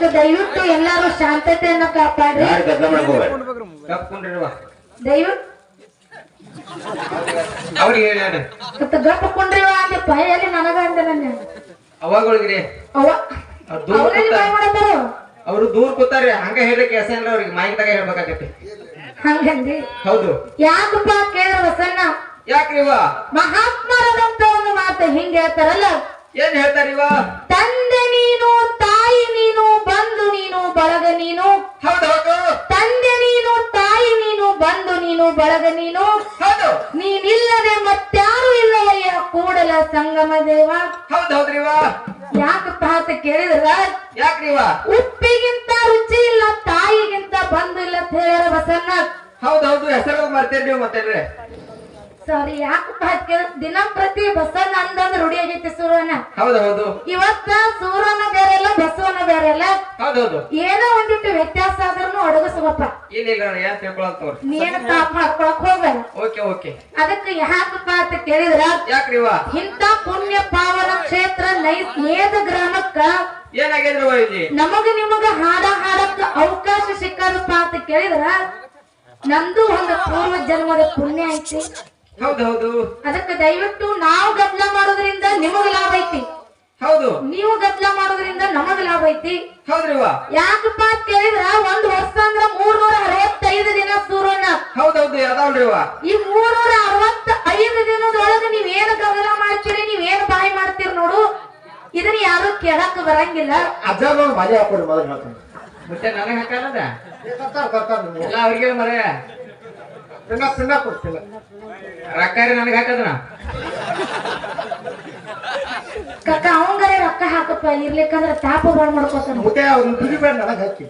ಅದಕ್ಕೆ ದಯವಿಟ್ಟು ಎಲ್ಲಾರು ಶಾಂತತೆಯನ್ನ ಕಾಪಾಡ್ರಿ. ದಯವಿಟ್ಟು ಅವ್ರಿಗೆ ಹೇಳಿ ಮತ್ತೆ ಗಪ್ಪ ಕುಂಡ್ರಿ ಅಂದೆ ಭಯಲ್ಲಿ ನನಗ ಅಂದೆ ನನ್ನ ದೂರ ಕೂತಾರ. ಅವ್ರು? ದೂರ ಕೂತಾರೆ ಹಂಗ ಹೇಳಿ ಕೆಲಸ ಇಲ್ಲ ಅವ್ರಿಗೆ. ತಗ ಹೇಳ್ಬೇಕಾಗತ್ತೆ. ಹಂಗಂದಿ? ಹೌದು. ಯಾಕಪ್ಪ ಕೇಳ ಹೊಸಣ್ಣ ಯಾಕ್ರಿವ ಮಹಾತ್ಮರದಂತ ಒಂದು ಮಾತು ಹಿಂಗ ಹೇಳ್ತಾರಲ್ಲ? ಏನ್ ಹೇಳ್ತಾರಿವ ತಂದೆ ನೀನು ತಾಯಿ ನೀನು ಬಂಧು ನೀನು ಬಳಗ ನೀನು ಹೌದು ಹೌದು ತಂದೆ ನೀನು ತಾಯಿ ನೀನು ಬಂಧು ನೀನು ಬಳಗ ನೀನು ಹೌದು ನೀನಿಲ್ಲದೆ ಮತ್ಯಾರು ಇಲ್ಲವಯ್ಯ ಕೂಡಲ ಸಂಗಮ ದೇವ. ಹೌದು ಹೌದ್ರಿವ ಯಾಕಪ್ಪ ಅಂತ ಕೇಳಿದ್ರ ಯಾಕ್ರಿವ ಉಪ್ಪಿಗಿಂತ ರುಚಿ ಇಲ್ಲ ತಾಯಿಗಿಂತ ಬಂದಿಲ್ಲ ಇಲ್ಲ ಅಂತ ಹೇಳ್ಯಾರ ಬಸಣ್ಣ ಹೌದು ಹೌದು ಹೆಸರು ಮಾಡ್ತೇನೆ ನೀವು ಮತ್ತೇನ್ರಿ? ಸಾರಿ ಯಾಕೆ ದಿನಂಪ್ರತಿ ಬಸವನ ಅಂದಂದ್ರೆ ರೂಢಿ ಆಗೈತಿ ಸೂರ್ಯನ. ಹೌದು ಹೌದು ಇವತ್ತ ಸೂರ್ಯನ ಬೇರೆ ಅಲ್ಲ ಬಸವನ ಬೇರೆ ಅಲ್ಲ ಏನೋ ಒಂದಿಟ್ಟು ವ್ಯತ್ಯಾಸ ಆದ್ರೂ ಅಡಗಿಸ್ಬೇಕ ಇಲ್ಲ ಇಲ್ಲ ಅಣ್ಣ, ಏನ್ ತಿಳ್ಕೊಳತ್ತವ್ರಿ ನೀನ್ ತಾಪ ಹಾಕೊಳಕ್ ಹೋಗ್ಬೇಡ. Okay okay. ಅದಕ್ಕೆ ಯಾಕಪ್ಪ ಅಂತ ಕೇಳಿದ್ರ? ಯಾಕ್ರಿವ ಇಂಥ ಪುಣ್ಯ ಪಾವನ ಕ್ಷೇತ್ರ ನೈ ನೇದ ಗ್ರಾಮಕ್ಕ ಏನಾಗಿದ್ರಿವ ಇಲ್ಲಿ? ನಮಗ ನಿಮಗ ಹಾಡ ಹಾಡಕ್ಕ ಅವಕಾಶ ಸಿಕ್ಕದಪ್ಪ ಅಂತ ಕೇಳಿದ್ರ? ನಂದು ಒಂದು ಪೂರ್ವ ಜನ್ಮದ ಪುಣ್ಯ ಐತಿ. ಹೌದು ಹೌದು. ಅದಕ್ಕೆ ದಯವಿಟ್ಟು ನಾವು ಗದ್ದಲ ಮಾಡೋದ್ರಿಂದ ನಿಮಗ ಲಾಭ ಐತಿ. ಹೌದು. ನೀವು ಗದ್ದಲ ಮಾಡೋದ್ರಿಂದ ನಮಗ ಲಾಭ ಐತಿ. ಹೌದ್ರಿ ಯಾಕಪ್ಪ ಅಂತ ಕೇಳಿದ್ರ ಒಂದ್ ವರ್ಷ ಅಂದ್ರ ಮೂರ್ನೂರ ಅರವತ್ತೈದು ದಿನ ಸೂರ್ಯನ. ಹೌದೌದು ಅದಾವಲ್ರಿವ ಈ ಮೂರ್ನೂರ ಅರವತ್ತ ಐದು ದಿನದೊಳಗ ನೀವೇನು ಗದ್ದಲ ಮಾಡ್ತೀರಿ ನೀವೇನು ಬಾಯಿ ಮಾಡ್ತೀರಿ ನೋಡು. ಇದನ್ನ ಯಾರು ಕೇಳಕ್ ಬರಂಗಿಲ್ಲ. ಮಜಾ ಹಾಕೊಡಿ ಮೊದಲು ಹೇಳ್ತಾನೆ. ಮತ್ತೆ ನನಗೆ ಹಾಕಲ್ಲದ? ಎಲ್ಲ ಅವ್ರಿಗೆ ಮರ ಪಿನ್ನ ಪಿನ್ನ ಕೊಡ್ತಿಲ್ಲ ರೊಕ್ಕಾರಿ ನನಗೆ ಹಾಕದ್ರ? ಕಕ್ಕ ಅವಂಗರೆ ರೊಕ್ಕ ಹಾಕಪ್ಪ ಇರ್ಲಿಕ್ಕಂದ್ರ ತಾಪ ಬಾಳ್ ಮಾಡ್ಕೊತಾನ. ಮುತ್ತೆ ಅವ್ರನ್ನ ಬಿಡಿ ಬೇಡ ನನಗೆ ಹಾಕಿ.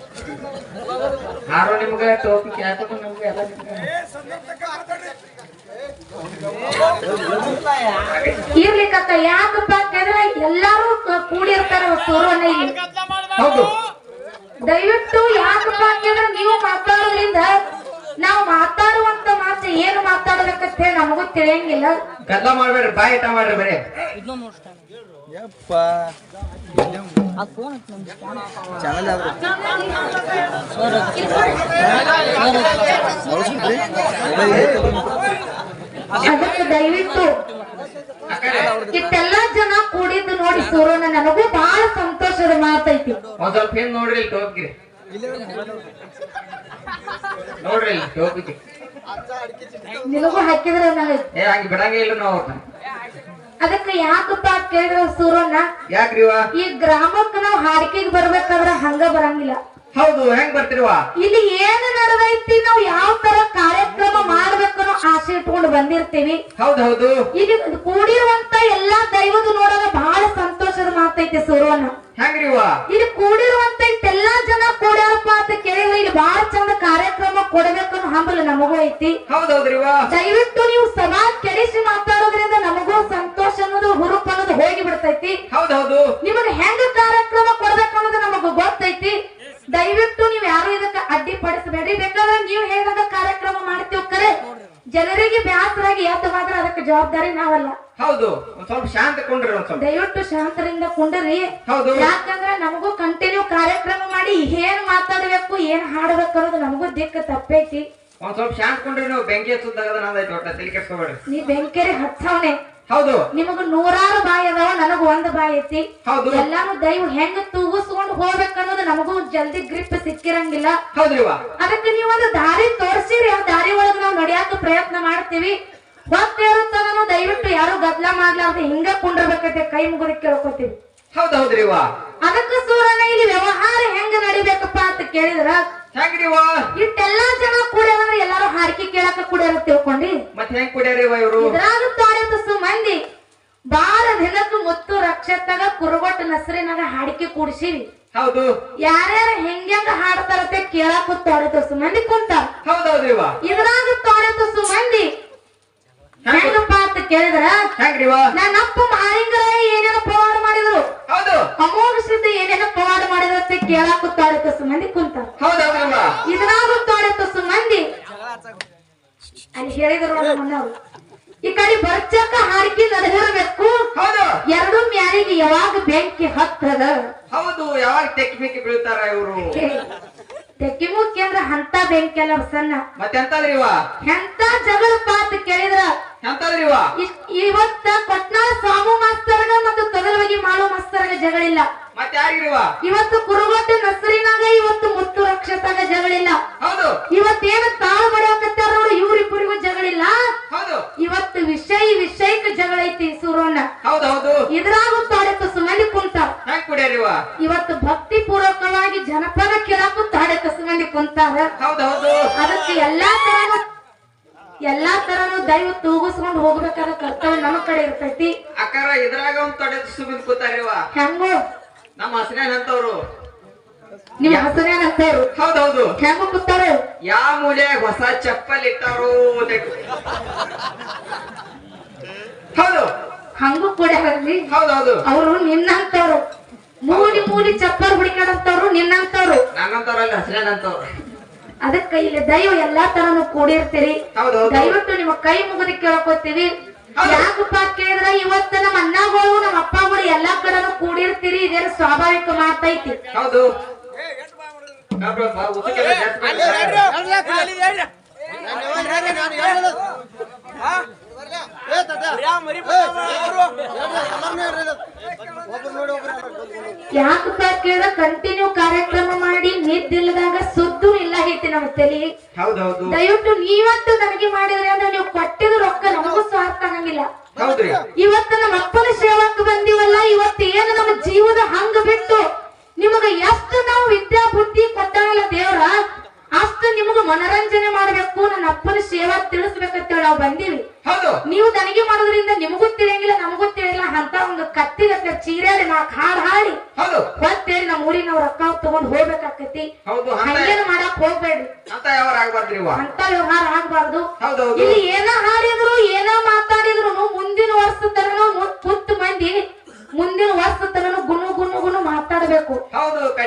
ನಿಮ್ಗೆ ಎಲ್ಲ ಯಾಕಪ್ಪ ಅಂತಂದ್ರ ಎಲ್ಲಾರು ಕೂಡಿರ್ತಾರ ಸೂರ್ಯನ ಇಲ್ಲಿ. ಹೌದು. ದಯವಿಟ್ಟು ಯಾಕಪ್ಪ ಅಂತಂದ್ರ ನೀವು ಮಾತಾಡೋದ್ರಿಂದ ನಾವು ಮಾತಾಡುವಂತ ಮಾತು ಏನು ಮಾತಾಡ್ಬೇಕಂತ ಹೇಳಿ ನಮಗೂ ತಿಳಿಯಂಗಿಲ್ಲ. ಗದ್ಲ ಮಾಡ್ಬೇಡ್ರಿ ಬಾಯಿ ಇಟ್ಟ ಮಾಡ್ರಿ ಬರೀ. ಅದಕ್ಕೆ ದಯವಿಟ್ಟು ಇಷ್ಟೆಲ್ಲಾ ಜನ ಕೂಡಿದ್ದು ನೋಡಿ ಸೂರ್ಯನ ನನಗೂ ಬಹಳ ಸಂತೋಷದ ಮಾತೈತಿ. ಒಂದ್ ಸ್ವಲ್ಪ ಏನ್ ನೋಡ್ರಿ ಟೋಪಿಗೆ. ನೋಡ್ರಿ ಇಲ್ಲಿ ನಿನಗೂ ಹಾಕಿದ್ರೆ ಏ ಹಂಗೆ ಬಿಡಂಗೇ ಇಲ್ಲ ನಾವು ಅವ್ರ್ನ. ಅದಕ್ಕೆ ಯಾಕಪ್ಪ ಕೇಳಿದ್ರ ಸೂರಣ್ಣ? ಯಾಕ್ರಿವ? ಈ ಗ್ರಾಮಕ್ಕೆ ನಾವು ಹಾಡಿಕೆಗೆ ಬರ್ಬೇಕಾದ್ರೆ ಹಂಗ ಬರಂಗಿಲ್ಲ. ಹೌದು ಹೆಂಗ್ ಬರ್ತಿರುವ? ಇಲ್ಲಿ ಏನು ನಡೆದೈತಿ ನಾವು ಯಾವ ತರ ಕಾರ್ಯಕ್ರಮ ಮಾಡ್ಬೇಕು ಅನ್ನೋ ಆಸೆ ಇಟ್ಕೊಂಡು ಬಂದಿರ್ತೀವಿ. ಹೌದು ಹೌದು. ಇಲ್ಲಿ ಕೂಡಿರುವಂತ ಎಲ್ಲಾ ದೈವದ ನೋಡೋದ ಬಹಳ ಸಂತೋಷದ ಮಾತೈತಿ ಸೂರ್ಯನ ಹೆಂಗ್ರಿವ? ಇಲ್ಲಿ ಕೂಡಿರುವಂತ ಇಷ್ಟೆಲ್ಲಾ ಜನ ಕೂಡ್ಯಾರಪ್ಪ ಅಂತ ಕೇಳಿದ್ರೆ ಇಲ್ಲಿ ಬಹಳ ಚಂದ ಕಾರ್ಯಕ್ರಮ ಕೊಡಬೇಕು ಅನ್ನೋ ಹಂಬಲ ನಮಗೂ ಐತಿ. ದಯವಿಟ್ಟು ನೀವು ಸದಾ ಕೆಡಿಸಿ ಮಾತಾಡೋದ್ರಿಂದ ನಮಗೂ ಸಂತೋಷ ಅನ್ನೋದು ಹುರುಪ್ ಅನ್ನೋದು ಹೋಗಿ ಬಿಡ್ತೈತಿ. ಹೌದು ಹೌದು ನಿಮಗೆ ಹೆಂಗ ಕಾರ್ಯಕ್ರಮ ಕೊಡ್ಬೇಕು ಅನ್ನೋದು ನಮಗ ಗೊತ್ತೈತಿ. ದಯವಿಟ್ಟು ನೀವು ಯಾರು ಇದಕ್ಕ ಅಡ್ಡಿಪಡಿಸಬೇಡಿ ಬೇಕಾದ್ರೆ ನೀವು ಹೇಳಿದಾಗ ಕಾರ್ಯಕ್ರಮ ಮಾಡ್ತೀವಿ ಕರೆ. ಜನರಿಗೆ ಬ್ಯಾಸರಾಗಿ ಎದ್ದು ಹೋದ್ರೆ ಅದಕ್ಕೆ ಜವಾಬ್ದಾರಿ ನಾವಲ್ಲ. ಹೌದು. ಒಂದ್ ಸ್ವಲ್ಪ ಶಾಂತ ಕೊಂಡ್ರಿ ಒಂದ್ ಸ್ವಲ್ಪ. ದಯವಿಟ್ಟು ಶಾಂತರಿಂದ ಕುಂಡ್ರಿ. ಹೌದು. ಯಾಕಂದ್ರೆ ನಮಗೂ ಕಂಟಿನ್ಯೂ ಕಾರ್ಯಕ್ರಮ ಮಾಡಿ ಏನ್ ಮಾತಾಡ್ಬೇಕು ಏನ್ ಹಾಡ್ಬೇಕು ಅನ್ನೋದು ನಮಗೂ ದಿಕ್ಕ ತಪ್ಪೈತಿ. ಒಂದ್ ಸ್ವಲ್ಪ ಶಾಂತ ಕೊಂಡ್ರಿ ನೀವು. ಬೆಂಕಿ ಹಚ್ಚುದಾಗ ಒಟ್ಟ ತಲೆ ನೀ ಬೆಂಕೆರೆ ಹಚ್ಚವನೆ. ಹೌದು. ನಿಮಗ ನೂರಾರು ಬಾಯಿ ಅದಾವ ನನಗ ಒಂದ್ ಬಾಯಿ ಐತಿ. ಹೌದು. ಎಲ್ಲಾನು ದೈವ ಹೆಂಗ ತೂಗಿಸ್ಕೊಂಡು ಹೋಗ್ಬೇಕನ್ನೋದು ನಮಗೂ ಜಲ್ದಿ ಗ್ರಿಪ್ ಸಿಕ್ಕಿರಂಗಿಲ್ಲ. ಹೌದ್ರಿ ಅದಕ್ಕೆ ನೀವು ಒಂದು ದಾರಿ ತೋರಿಸಿರಿ. ಆ ದಾರಿ ಒಳಗ ನಾವು ನಡೆಯಾಕ ಪ್ರಯತ್ನ ಮಾಡ್ತೀವಿ. ಹೊತ್ತಿರುತ್ತದನು ದಯವಿಟ್ಟು ಯಾರು ಗದ್ಲ ಮಾಡ್ಲಾರ್ದೆ ಹಿಂಗ ಕುಂಡಿರ್ಬೇಕೈತೆ ಕೈ ಮುಗಿದು ಕೇಳ್ಕೊತೀವಿ. ಹೌದು ಹೌದ್ರಿವ ಅದಕ್ಕೆ ಸೂರನ ಇಲ್ಲಿ ವ್ಯವಹಾರ ಹೆಂಗ ನಡಿಬೇಕಪ್ಪ ಅಂತ ಕೇಳಿದ್ರ? ಹೆಂಗ್ರಿವ ಇಷ್ಟೆಲ್ಲಾ ಜನ ಕೂಡ್ಯಾರ ಎಲ್ಲಾರು ಹಾಡಿಕೆ ಕೇಳಕ ಕೂಡ್ಯಾರ ತಿಳ್ಕೊಂಡಿ. ಮತ್ತೆ ಹೆಂಗ್ ಕುಡಿಯಾರಿವ ಇವ್ರು? ಇದ್ರಾಗ ಮಂದಿ ಬಾಳ ದಿನಕ್ಕೆ ಮುತ್ತು ರಕ್ಷತಾಗ ಕುರುಗೊಟ್ಟು ನಸರಿನಾಗ ಹಾಡಿಕೆ ಕೂಡಿಸಿವಿ ಹೌದು. ಯಾರ್ಯಾರ ಹೆಂಗ್ಯಾಂಗ ಹಾಡ್ತಾರತ್ತೆ ಕೇಳಕ್ ತೋಡಿತು ಮಂದಿ ಕುಂತಾರ ಇದ್ರಾಗ ಇದ್ರಾಗ ತೋಡಿತು ಮಂದಿ ಹೆಂಗಪ್ಪ ಅಂತ ಕೇಳಿದ್ರ? ಹೆಂಗ್ರಿವ ನನ್ನಪ್ಪ ಮಾರಿಂಗರ ಏನೇನೋ ಪವಾಡ ಮಾಡಿದ್ರು ಹೌದು ಅಮೋಘ ಸಿದ್ಧ ಏನೇನೋ ಪವಾಡ ಕೇಳಕ್ ತೋಡಿತು ಮಂದಿ ಕುಂತಾರ. ಹೌದ್ರಿವ ಇದ್ರಾಗ ತೋಡಿತು ಮಂದಿ. ಅಲ್ಲಿ ಹೇಳಿದ್ರು ಮನೆಯವರು. ಈ ಕಡೆ ಬರ್ಚಕ ಹಾಡ್ಕಿ ನಡೆದಿರ್ಬೇಕು ಎರಡು ಮ್ಯಾಲಿಗೆ ಯಾವಾಗ ಬೆಂಕಿ ಹತ್ತದ? ಹೌದು ಯಾವಾಗ ತೆಕ್ಕಿ ಬೆಂಕಿ ಬೀಳ್ತಾರ ಇವರು? ತೆಕ್ಕಿ ಮುಖ್ಯ ಅಂದ್ರ ಅಂತ ಬೆಂಕಿ ಅಲ್ಲ ಸಣ್ಣ. ಮತ್ತೆಂತದ್ರಿವ ಎಂತ ಜಗಳ ಪಾತ್ ಕೇಳಿದ್ರ? ಎಂತದ್ರಿವ ಇವತ್ತ ಕೊಟ್ನಾಳ ಜಗಳಿಲ್ಲ. ಮತ್ತೆ ಯಾರಿಗಿರಿವ? ಇವತ್ತು ಕುರುಗೋಟೆ ನಸರಿನಾಗ ಇವತ್ತು ಮುತ್ತು ರಕ್ಷತಾಗ ಜಗಳಿಲ್ಲ. ಹೌದು. ಇವತ್ತೇನು ತಾಳು ಬಡಿಯಾಕತ್ತಾರ ಇವರಿಬ್ಬರಿಗೂ ಜಗಳಿಲ್ಲ? ಹೌದು. ಇವತ್ತು ವಿಷಯ ವಿಷಯಕ್ಕೆ ಜಗಳ ಐತಿ ಹೌದು ಹೌದು. ಇದ್ರಾಗ ಸುಮಂದಿ ಕುಂತಾರ. ಹೆಂಗ್ ಕುಡಿಯರಿವ? ಇವತ್ತು ಭಕ್ತಿ ಪೂರ್ವಕವಾಗಿ ಜನಪದ ಕೇಳಕ್ಕೂ ತಾಡಕ್ಕೆ ಸುಮಂದಿ ಕುಂತಾರ. ಹೌದು ಹೌದು. ಅದಕ್ಕೆ ಎಲ್ಲಾ ತರನು ಎಲ್ಲಾ ತರನು ದೈವ ತೂಗಿಸ್ಕೊಂಡು ಹೋಗ್ಬೇಕಾದ ಕರ್ತವ್ಯ ನಮ್ಮ ಕಡೆ ಇರ್ತೈತಿ. ಅಕ್ಕಾರ ಇದ್ರಾಗ ಒಂದ್ ತೊಡೆ ಸುಮ್ಮನೆ ಕೂತಾರಿವ. ಹೆಂಗೋ? ನಮ್ಮ ಹಸನೇನ್ ಅಂತವ್ರು ನಿಮ್ ಹಸನೇನಂತವ್ರು ಹೌದು ಹೌದೌದು. ಹೆಂಗ ಕೂತಾರ? ಯಾವ ಮೂಲ್ಯಾಗ ಹೊಸ ಚಪ್ಪಲ್ ಇಟ್ಟವ್ರು ಹೌದು. ಹಂಗೂ ಕೂಡ ಹೌದು ಹೌದು ಅವರು ನಿನ್ನಂತವ್ರು ಮೂಲಿ ಮೂಲಿ ಚಪ್ಪಲ್ ಹುಡುಕಾಡಂತವ್ರು ನಿನ್ನಂತವ್ರು ನಂಗಂತವ್ರಲ್ಲ ಹಸನೇನ್ ಅಂತವ್ರು ಅದಕ್ಕೆ ಇಲ್ಲಿ ದೈವ ಎಲ್ಲಾ ತರನು ಕೂಡಿರ್ತೀರಿ. ದಯವಿಟ್ಟು ನಿಮ್ಮ ಕೈ ಮುಗಿದು ಕೇಳ್ಕೊತೀವಿ. ಯಾಕಪ್ಪ ಕೇಳಿದ್ರ ಇವತ್ತ ನಮ್ಮ ಅಣ್ಣಗಳು ನಮ್ಮ ಅಪ್ಪಗಳು ಎಲ್ಲಾ ಕಡೆನು ಕೂಡಿರ್ತೀರಿ ಇದೇನು ಸ್ವಾಭಾವಿಕ ಮಾತೈತಿ ಹೌದು. ಯಾಕಪ್ಪ ಕೇಳಿದ್ರ ಕಂಟಿನ್ಯೂ ಕಾರ್ಯಕ್ರಮ ಮಾಡಿ ನಿದ್ದಿಲ್ಲದಾಗ ಸುದ್ದು ಇಲ್ಲ ಐತಿ ನಮ್ಮ ತಲಿ. ದಯವಿಟ್ಟು ನೀವಂತೂ ನನಗೆ ಮಾಡಿದ್ರೆ ಅಂದ್ರೆ ನೀವು ಕೊಟ್ಟಿದ ರೊಕ್ಕ ನಮಗೂ ಸ್ವಾರ್ಥ ಆಗಂಗಿಲ್ಲ. ಹೌದ್ರಿ. ಇವತ್ತು ನಮ್ಮ ಅಪ್ಪನ ಸೇವಕ್ಕೆ ಬಂದಿವಲ್ಲ ಇವತ್ತು ಏನು ನಮ್ಮ ಜೀವದ ಹಂಗ ಬಿಟ್ಟು ನಿಮಗ ಎಷ್ಟು ನಾವು ವಿದ್ಯಾ ಬುದ್ಧಿ ಕೊಟ್ಟಾಗಲ್ಲ ದೇವ್ರ? ಅಷ್ಟು ನಿಮಗೆ ಮನರಂಜನೆ ಮಾಡ್ಬೇಕು ನನ್ನ ಅಪ್ಪನ ಸೇವಾ ತಿಳಿಸ್ಬೇಕಂತೇಳಿ ನಾವು ಬಂದೀವಿ. ನೀವು ನನಗೆ ಮಾಡೋದ್ರಿಂದ ನಿಮಗೂ ತಿಳಿಯಂಗಿಲ್ಲ ನಮಗೂ ತಿಳಿಯಲ್ಲ ಅಂತ ಒಂದು ಕತ್ತಿಗತ್ತೆ ಚೀರಾಡಿ ನಾಲ್ಕು ಹಾಡು ಹಾಡಿ ಹೌದು. ಹೊತ್ತೇಳಿ ನಮ್ಮ ಊರಿನ ರೊಕ್ಕ ತಗೊಂಡ್ ಹೋಗ್ಬೇಕಾಕತಿ ಹಂಗೇನು ಮಾಡಕ್ ಹೋಗ್ಬೇಡ್ರಿ ಅಂತ ವ್ಯವಹಾರ ಆಗ್ಬಾರ್ದು. ಇಲ್ಲಿ ಏನ ಹಾಡಿದ್ರು ಏನ ಮಾತಾಡಿದ್ರು ಮುಂದಿನ ವರ್ಷದ ತರನು ಮಂದಿ ಮುಂದಿನ ವರ್ಷ ತನನು ಗುಣ ಗುನು ಗುನು ಮಾತಾಡ್ಬೇಕು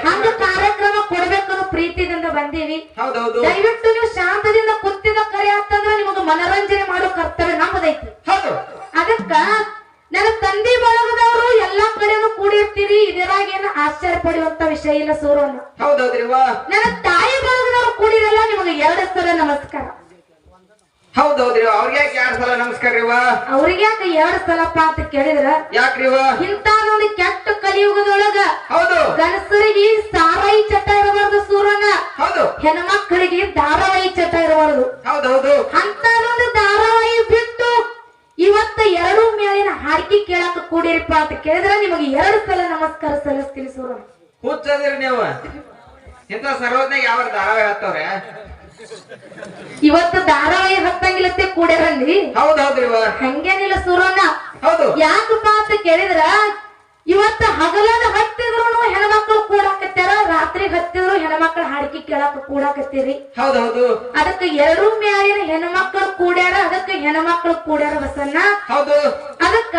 ಹಂಗ ಕಾರ್ಯಕ್ರಮ ಕೊಡ್ಬೇಕನ್ನೋ ಪ್ರೀತಿದಿಂದ ಬಂದೀವಿ. ದಯವಿಟ್ಟು ನೀವು ಶಾಂತದಿಂದ ಕುತ್ತಿದ ಕರೆ ಆತಂದ್ರ ನಿಮಗ ಮನರಂಜನೆ ಮಾಡೋ ಕರ್ತವ್ಯ ನಮ್ಮದೈತಿ. ಹೌದು. ಅದಕ್ಕ ನನ್ನ ತಂದೆ ಬಳಗದವರು ಎಲ್ಲಾ ಕಡೆನೂ ಕೂಡಿರ್ತೀರಿ ಇದರಾಗ ಏನು ಆಶ್ಚರ್ಯ ಪಡುವಂತ ವಿಷಯ ಇಲ್ಲ ಸೂರ್ಯ ನನ್ನ ತಾಯಿ ಬಳಗದವರು ಕೂಡಿರಲ್ಲ ನಿಮಗೆ ಎರಡು ಸಲ ನಮಸ್ಕಾರ. ಹೌದು ಹೌದ್ರಿ ಅವ್ರಿಗೆ ಯಾಕೆ ಎರಡ್ ಸಲ ನಮಸ್ಕಾರ ರೀ ಅವ್ರಿಗೆ ಯಾಕೆ ಎರಡ್ ಸಲಪ್ಪ ಅಂತ ಕೇಳಿದ್ರ? ಯಾಕ್ರಿ ಇವ ಇಂತ ನೋಡಿ ಕೆಟ್ಟ ಕಲಿಯುಗದೊಳಗ ಹೌದು. ಗಣಸರಿಗೆ ಸಾರಾಯಿ ಚಟ ಇರಬಾರ್ದು ಸೂರನ ಹೌದು. ಹೆಣ್ಮಕ್ಕಳಿಗೆ ಧಾರಾವಾಹಿ ಚಟ ಇರಬಾರ್ದು. ಹೌದು ಹೌದು. ಅಂತ ಒಂದು ಧಾರಾವಾಹಿ ಬಿಟ್ಟು ಇವತ್ತ ಎರಡು ಮೇಲಿನ ಹಾಡಿಕೆ ಕೇಳಕ್ ಕೂಡಿರಿಪ್ಪ ಅಂತ ಕೇಳಿದ್ರೆ ನಿಮಗೆ ಎರಡು ಸಲ ನಮಸ್ಕಾರ ಸಲ್ಲಿಸ್ತೀನಿ ಸೂರಣ್ಣ. ಹುಚ್ಚದ್ರಿ ನೀವು. ಇಂತ ಸರ್ವಜ್ಞ ಯಾವ ಧಾರಾವಾಹಿ ಹತ್ತವ್ರೆ? ಇವತ್ತು ಧಾರಾವಾಹಿ ಹತ್ತಂಗಿಲ್ಲತ್ತೆ ಕೂಡ್ಯಾರಲ್ಲಿ? ಹಂಗೇನಿಲ್ಲ ಸೂರಣ್ಣ. ಹೌದು. ಯಾಕಪ್ಪ ಅಂತ ಕೇಳಿದ್ರ ಇವತ್ತ ಹಗಲದ ಹತ್ತಿದ್ರು ಹೆಣ್ಮಕ್ಳು ಕೂಡಾಕತ್ತಾರ ರಾತ್ರಿ ಹತ್ತಿದ್ರು ಹೆಣ್ಮಕ್ಳ ಹಾಡಿಕೆ ಕೇಳಾಕ ಕೂಡಾಕತ್ತೀರಿ. ಅದಕ್ಕೆ ಎರಡೂ ಮ್ಯಾಲಿನ ಹೆಣ್ಮಕ್ಳು ಕೂಡ್ಯಾರ ಅದಕ್ಕೆ ಹೆಣ್ಮಕ್ಳು ಕೂಡ್ಯಾರ ಬಸನ್ನ ಹೌದು. ಅದಕ್ಕ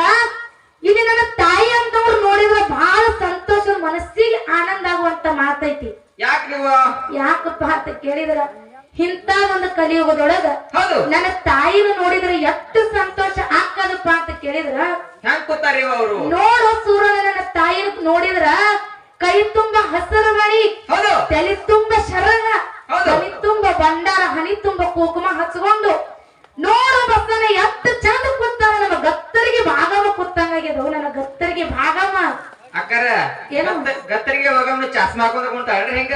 ಇಲ್ಲಿ ನನ್ನ ತಾಯಿ ಅಂತವ್ರು ನೋಡಿದ್ರ ಬಹಳ ಸಂತೋಷ ಮನಸ್ಸಿಗೆ ಆನಂದ ಆಗುವಂತ ಮಾತೈತಿ. ಯಾಕಪ್ಪ ಅಂತ ಕೇಳಿದ್ರ ಇಂತ ಒಂದು ಕಲಿಯುಗದೊಳಗ ನನ್ನ ತಾಯಿನ ನೋಡಿದ್ರೆ ಎಷ್ಟು ಸಂತೋಷ ಆಗ್ತದಪ್ಪ ಅಂತ ಕೇಳಿದ್ರ? ನೋಡು ಸೂರ್ಯನ ನನ್ನ ತಾಯಿನ ನೋಡಿದ್ರ ಕೈ ತುಂಬ ಹಸಿರು ಮಣಿ ಹೌದು. ತಲೆ ತುಂಬ ಶರಣ. ಹನಿ ತುಂಬ ಬಂಡಾರ ಹನಿ ತುಂಬ ಕುಂಕುಮ ಹಚ್ಕೊಂಡು ನೋಡು ಬಸ್ಸನ ಎಷ್ಟು ಚಂದ ಕೂತಾನ ನಮ್ಮ ಗತ್ತರಿಗೆ ಭಾಗವ ಕೂತಂಗಾಗ್ಯದವು ನನ್ನ ಗತ್ತರಿಗೆ ಭಾಗವ. ಅಕ್ಕಾರ ಗತ್ತರಿಗೆ ಹೋಗಮ್ಮ ಚಸ್ಮಾ ಹಾಕೊಂಡ್ ಕುಂತಾಳ್ರಿ ಹೆಂಗ?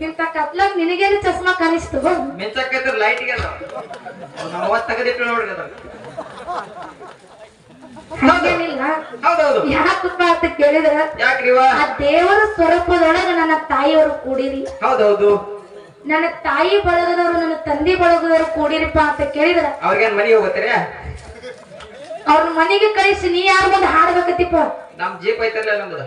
ಇಂತ ಕತ್ಲಾಗ ನಿನಗೇನು ಚಸ್ಮಾ ಕಾಣಿಸ್ತು? ಮಿಂಚಕ್ಕೈತ್ರ ಲೈಟ್ಗೆ ನಾವು ತೆಗೆದಿಟ್ಟು ನೋಡ್ರಿ ಹಾಗೇನಿಲ್ಲ ಹೌದೌದು. ಯಾಕಪ್ಪ ಅಂತ ಕೇಳಿದ್ರ ಯಾಕ್ರಿ ಇವ ಆ ದೇವರ ಸ್ವರೂಪದೊಳಗ ನನ್ನ ತಾಯಿಯವರು ಕೂಡಿರಿ. ಹೌದೌದು. ನನ್ನ ತಾಯಿ ಬಳಗದವರು ನನ್ನ ತಂದೆ ಬಳಗದವರು ಕೂಡಿರಿಪ್ಪ ಅಂತ ಕೇಳಿದ್ರ ಅವ್ರಿಗೆ ಮನೆಗೆ ಹೋಗತ್ತೀರ? ಅವ್ರ ಮನೆಗೆ ಕಳಿಸಿ ನೀ ಯಾರು ಮುಂದೆ ಹಾಡ್ಬೇಕತ್ತಿಪ್ಪ? ನಮ್ ಜೀಪ್ ಐತಲ್ಲ ನಮ್ದು?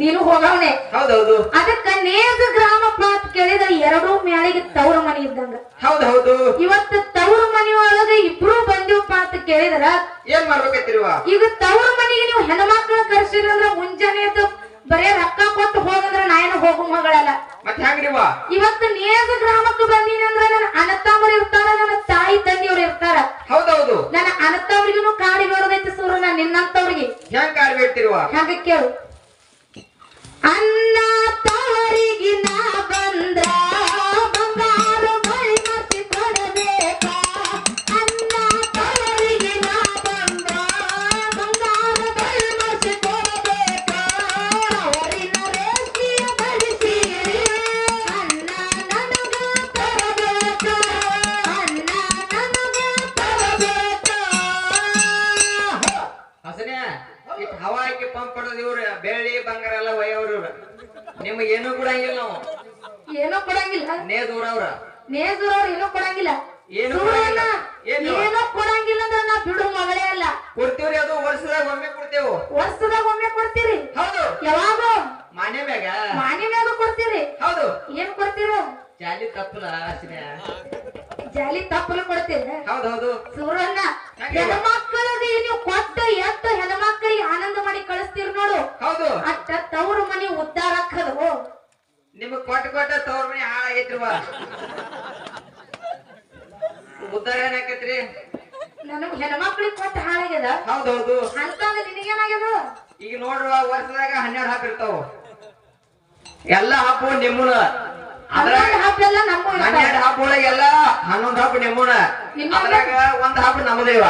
ನೀನು ಹೋಗವನೆ. ಹೌದೌದು. ಅದಕ್ಕ ನೇಜ ಗ್ರಾಮ ಅಂತ ಕೇಳಿದ ಎರಡೂ ಮ್ಯಾಳಿಗೆ ತವ್ರ ಮನಿ ಇದ್ದಂಗ. ಹೌದೌದು. ಇವತ್ತು ತವ್ರ ಮನೆಯೊಳಗ ಇಬ್ರು ಬಂದಿವ್ ಅಂತ ಕೇಳಿದ್ರ. ಏನ್ ಮಾಡ್ಬೇಕೈತಿರುವ ಈಗ ತವ್ರ ಮನೆಗೆ ನೀವು ಹೆಣ್ಮಕ್ಳ ಕರ್ಸಿರಂದ್ರ ಮುಂಜಾನೆ ಎದ್ದು ಬರೇ ರೊಕ್ಕ ಕೊಟ್ಟು ಹೋಗಂದ್ರ ನಾ ಏನು ಹೋಗು ಮಗಳಲ್ಲ. ಮತ್ ಹೆಂಗ್ರಿವ ಇವತ್ತು ನೇಜ ಗ್ರಾಮಕ್ಕೆ ಬಂದೀನಿ ಅಂದ್ರ ನನ್ನ ಅನತ್ತಮ್ಮರು ಇರ್ತಾರ ನನ್ನ ತಾಯಿ ತಂದೆಯವ್ರು ಇರ್ತಾರ. ಹೌದೌದು. ನನ್ನ ಅನತ್ತವ್ರಿಗೂ ಕಾಡಿ ಬರೋದೈತಿ ಸೂರ್ಯನ ನಿನ್ನಂತವ್ರಿಗೆ ಹೆಂಗ್ ಕಾಡ್ಬಿಡ್ತಿರುವ ಹಾಗೆ ಅನ್ನ ತಾರಿಗಿನ ಬಂದ್ರ ನಿಮ್ಗೆ ಏನೂ ಕೊಡಂಗಿಲ್ಲ ನಾವು ಏನೋ ಕೊಡಂಗಿಲ್ಲ. ನೇದೂರವ್ರ ನೇಜೂರವ್ರು ಏನೋ ಕೊಡಂಗಿಲ್ಲ. ಏನು ಸುವರ್ಣ, ಏನು? ಏನೋ ಕೊಡಂಗಿಲ್ಲ ಅಂದ್ರೆ ನಾ ಬಿಡು ಮಗಳೇ ಅಲ್ಲ. ಕೊಡ್ತೀವ್ರಿ ಅದು ವರ್ಷದಾಗ ಒಮ್ಮೆ ಕೊಡ್ತೇವು. ವರ್ಷದಾಗ ಒಮ್ಮೆ ಕೊಡ್ತೀರಿ. ಹೌದು. ಯಾವಾಗ? ಮಾನ್ಯ ಮ್ಯಾಗ. ಮಾನಿ ಮ್ಯಾಗ ಕೊಡ್ತೀರಿ. ಹೌದು. ಏನ್ ಕೊಡ್ತೀರ? ಜಾಲಿ ತಪ್ಪಲ ಹಸನೆ ಜಾಲಿ ತಪ್ಪಲು ಕೊಡ್ತೇನೆ ಹೌದು ಹೌದು ಸೂರಣ್ಣ ಹಾಗೆ. ಹೆಣ್ಮಕ್ಳಿಗೆ ನೀವು ಕೊಟ್ಟ ಎತ್ತ ಹೆಣ್ಮಕ್ಳಿಗೆ ಆನಂದ ಮಾಡಿ ಕಳಿಸ್ತೀರಿ ನೋಡು. ಹೌದು. ಅಟ್ಟ ತವ್ರ ಮನಿ ಉದ್ಧಾರ ಹಾಕದು ನಿಮಗ್ ಕೊಟ್ಟ ಕೊಟ್ಟ ತವ್ರ ಮನೆ ಹಾಳಾಗೈತ್ರಿವ ಉದ್ದಾರ ಏನಾಕೈತ್ರಿ? ನನಗ್ ಹೆಣ್ಮಕ್ಳಿಗೆ ಕೊಟ್ಟ ಹಾಳಾಗ್ಯದ ಹೌದೌದು. ಹೌದು ಅಂತಂದ್ರೆ ನಿನಗೇನಾಗ್ಯದ? ಈಗ ನೋಡ್ರ ವರ್ಷದಾಗ ಹನ್ನೆರಡು ಹಾಕಿರ್ತಾವ ಎಲ್ಲ ಹಬ್ಬ ನಿಮ್ಮನ ಅದ್ರಾಗ ಹನ್ನೊಂದು ಹಬ್ಬ ಎಲ್ಲ ನಮ್ಮ ಹನ್ನೆರಡು ಹಬ್ಬ ಒಳಗೆಲ್ಲ ಹನ್ನೊಂದು ಹಬ್ಬ ನಿಮ್ಮನ ನಿಮ್ಮ ಅದ್ರಾಗ ಒಂದ್ ಹಬ್ಬ ನಮ್ಮದೇವ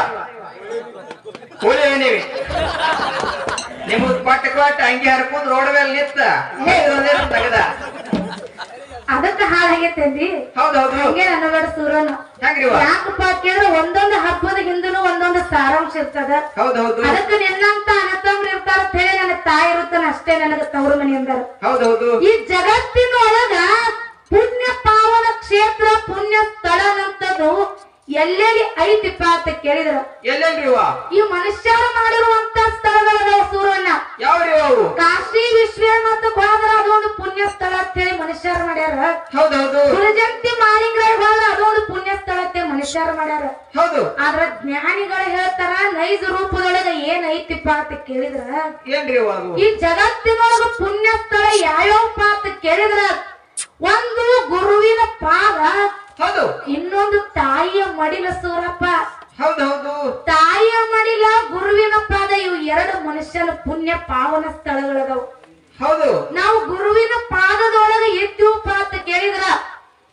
ಹೋಳಿ ನೀವಿ ನಿಮ್ಮದ್ ಪಟ್ಟ ಕೊಟ್ಟ ಅಂಗಿ ಹರ್ಕೊಂಡ್ ರೋಡ್ ಮೇಲೆ ನಿತ್ತ ತೆಗದ. ಅದಕ್ಕ ಹಾಳಾಗೈತೆ ಅಂದಿ? ಹೌದ್ ಹೌದು ಹಂಗೆ ಅನ್ನಬೇಡ ಸೂರನ. ಯಾಕಪ್ಪ ಕೇಳಿದ್ರೆ ಒಂದೊಂದು ಹಬ್ಬದ ಹಿಂದೂ ಒಂದೊಂದು ಸಾರಾಂಶ ಇರ್ತದ. ಹೌದ್ ಹೌದು. ಅದಕ್ಕೆ ನಿನ್ನಂತ ಅನತಮ್ರು ಇರ್ತಾರ ಅಂತ ಹೇಳಿ ನನ್ನ ತಾಯಿ ಇರುತ್ತಾನ ಅಷ್ಟೇ ನನಗ ತವರು ಮನೆ ಅಂದಾರ. ಹೌದ್ ಹೌದು. ಈ ಜಗತ್ತಿನೊಳಗ ಅಂತದ್ದು ಎಲ್ಲೆಲ್ಲಿ ಐತಿಪ್ಪ ಅಂತ ಕೇಳಿದ್ರ. ಎಲ್ಲೇನ್ರಿವ ಈ ಮನುಷ್ಯರು ಮಾಡಿರುವಂತ ಸ್ಥಳಗಳ ಸೂರ್ಯನ. ಕಾಶಿ ವಿಶ್ವ ವಿಶ್ವನಾಥ ಹೋದ್ರ ಅದೊಂದು ಪುಣ್ಯ ಸ್ಥಳ ಅಂತ ಹೇಳಿ ಮನುಷ್ಯರು ಮಾಡ್ಯಾರ. ಹೌದೌದು ಮಾಲಿಂಗ್ರಾಯ್ ಹೋದ್ರ ಅದೊಂದು ಪುಣ್ಯ ಸ್ಥಳ ಅಂತ ಮನುಷ್ಯರು ಮಾಡ್ಯಾರ. ಹೌದು. ಆದ್ರ ಜ್ಞಾನಿಗಳು ಹೇಳ್ತಾರ ನೈಜ ರೂಪದೊಳಗ ಏನ್ ಐತಿಪ್ಪ ಅಂತ ಕೇಳಿದ್ರ. ಏನ್ರಿ ಈ ಜಗತ್ತಿನೊಳಗ ಪುಣ್ಯ ಸ್ಥಳ ಯಾವ್ಯಾವಪ್ಪ ಅಂತ ಕೇಳಿದ್ರ. ಒಂದು ಗುರುವಿನ ಪಾದ ಹೌದು. ಇನ್ನೊಂದು ತಾಯಿಯ ಮಡಿಲ ಸೂರಪ್ಪ. ಹೌದೌದು. ಹೌದು ತಾಯಿಯ ಮಡಿಲ ಗುರುವಿನ ಪಾದ ಇವು ಎರಡು ಮನುಷ್ಯನ ಪುಣ್ಯ ಪಾವನ ಸ್ಥಳಗಳದವು. ಹೌದು. ನಾವು ಗುರುವಿನ ಪಾದದೊಳಗೆ ಎದ್ದು ಅಂತ ಕೇಳಿದ್ರ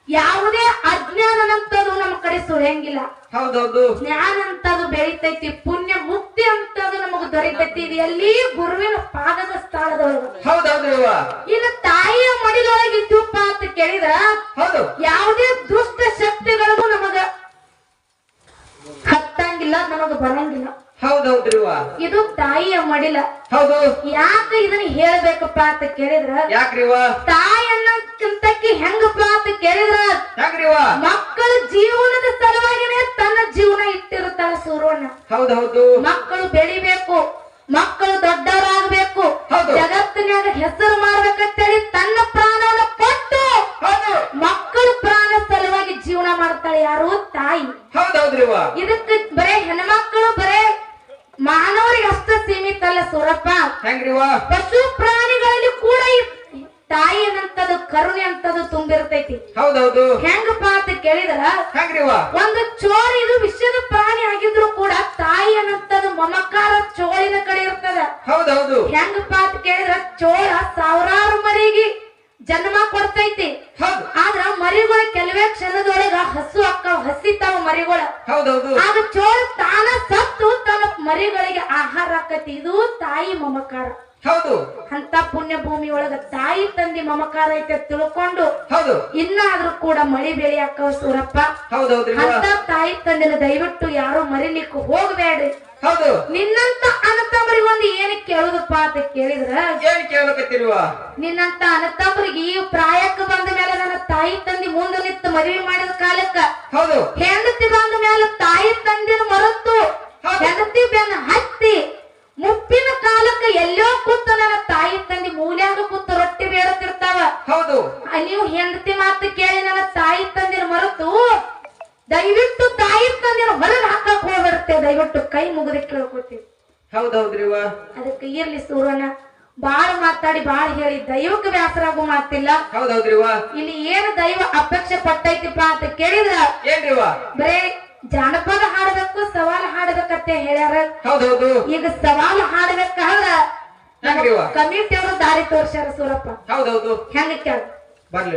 ಯಾವುದೇ ಅಜ್ಞಾನ ಅಂತದು ನಮ್ಮ ಕಡೆ ಸುಳಿಯಂಗಿಲ್ಲ. ಹೌದ್ ಹೌದು ಜ್ಞಾನ ಅಂತದು ಬೆಳಿತೈತಿ ಪುಣ್ಯ ಮುಕ್ತಿ ಅಂತದು ನಮಗ್ ದೊರಿತೈತಿ ಇದು ಎಲ್ಲಿ ಗುರುವಿನ ಪಾದದ ಸ್ಥಳದೊಳಗ ಹೌದೌದು ಇನ್ನು ತಾಯಿಯ ಮಡಿಲೊಳಗೆ ಇದ್ದುಪ್ಪ ಅಂತ ಕೇಳಿದ್ರ ಹೌದು. ಯಾವುದೇ ದುಷ್ಟ ಶಕ್ತಿಗಳಿಗೂ ನಮಗ ಹತ್ತಂಗಿಲ್ಲ ನಮಗ ಬರಂಗಿಲ್ಲ. ಹೌದ್ ಹೌದ್ರಿವ ಇದು ತಾಯಿಯ ಮಡಿಲ. ಹೌದು. ಯಾಕೆ ಇದನ್ನ ಹೇಳ್ಬೇಕಪ್ಪ ಅಂತ ಕೇಳಿದ್ರ? ಯಾಕ್ರಿವ ತಾಯಿ ಅನ್ನಕ್ಕಿಂತಕ್ಕಿ ಹೆಂಗಪ್ಪ ಅಂತ ಕೇಳಿದ್ರ? ಯಾಕ್ರಿವ ಮಕ್ಕಳ ಜೀವನದ ಸಲುವಾಗಿನೇ ತನ್ನ ಜೀವನ ಇಟ್ಟಿರುತ್ತಾಳ ಸೂರ್ಯಣ್ಣ. ಹೌದೌದು. ಹೌದು ಮಕ್ಕಳು ಬೆಳಿಬೇಕು ಹೆಂಗಪ್ಪ ಮಳಿ ಬೆಳಿ ಅಕ್ಕ ಸೂರಪ್ಪ. ಅಂತ ತಾಯಿ ತಂದೆನ ದಯವಿಟ್ಟು ಯಾರು ಮರಿಲಿಕ್ಕೆ ಹೋಗ್ಬೇಡ್ರಿ. ಹೌದು. ನಿನ್ನಂತ ಅನತಂಬರಿಗೆ ಒಂದು ಏನ್ ಕೇಳುದಪ್ಪ ಅಂತ ಕೇಳಿದ್ರ? ಏನ್ ನಿನ್ನಂತ ಅನತಂಬರಿಗೆ ಈ ಪ್ರಾಯಕ್ಕೆ ಬಂದ ಮೇಲೆ ನನ್ನ ತಾಯಿ ತಂದೆ ಮುಂದೆ ನಿಂತು ಮದುವೆ ಮಾಡಿದ ಕಾಲಕ್ಕ ಹೌದು. ಹೆಂಡತಿ ಬಂದ ಮೇಲೆ ತಾಯಿ ತಂದಿನ ಮರೆತು ಹೌದು. ಹೆಂಡತಿ ಬೆನ್ನ ಹತ್ತಿ ಮುಪ್ಪಿನ ಕಾಲಕ್ಕೆ ಎಲ್ಲೋ ಕೂತ ನನ್ನ ತಾಯಿ ತಂದಿ ಮೂಲ್ಯಾಗ ಕೂತ ರೊಟ್ಟಿ ಬೇಡುತ್ತಿರ್ತಾವ ಹೌದು. ನೀವು ಹೆಂಡತಿ ಮಾತು ಕೇಳಿ ನನ್ನ ತಾಯಿ ತಂದಿರ ಮರೆತು ದಯವಿಟ್ಟು ತಾಯಿ ತಂದಿರ ಹೊರಗೆ ಹಾಕಕ್ ಹೋಗ್ಬಿಡುತ್ತೆ. ದಯವಿಟ್ಟು ಕೈ ಮುಗಿದು ಕೇಳ್ಕೊತೀವಿ. ಹೌದೌದ್ರಿ ಅದಕ್ಕೆ ಇರ್ಲಿ ಸೂರ್ಯನ ಬಾಳ ಮಾತಾಡಿ ಬಾಳ್ ಹೇಳಿ. ದೈವಕ್ಕೆ ವ್ಯಾಸರಾಗು ಮಾತಿಲ್ಲ. ಹೌದೌದ್ರಿವ ಇಲ್ಲಿ ಏನು ದೈವ ಅಪೇಕ್ಷೆ ಪಟ್ಟೈತಿಪ್ಪ ಅಂತ ಕೇಳಿದ್ರ? ಏನ್ರಿವ ಬರೇ ಜಾನಪದ ಹಾಡಬೇಕು ಸವಾಲ್ ಹಾಡಬೇಕಂತ ಹೇಳ್ಯಾರ. ಹೌದೌದು ಈಗ ಸವಾಲ್ ಹಾಡಬೇಕಾದ್ರ ಕಮಿಟಿ ಅವರು ದಾರಿ ತೋರ್ಸ್ಯಾರ ಸೂರಪ್ಪ. ಹೌದೌದು ಹೆಂಗ ಕೇಳ. ಬರ್ಲಿ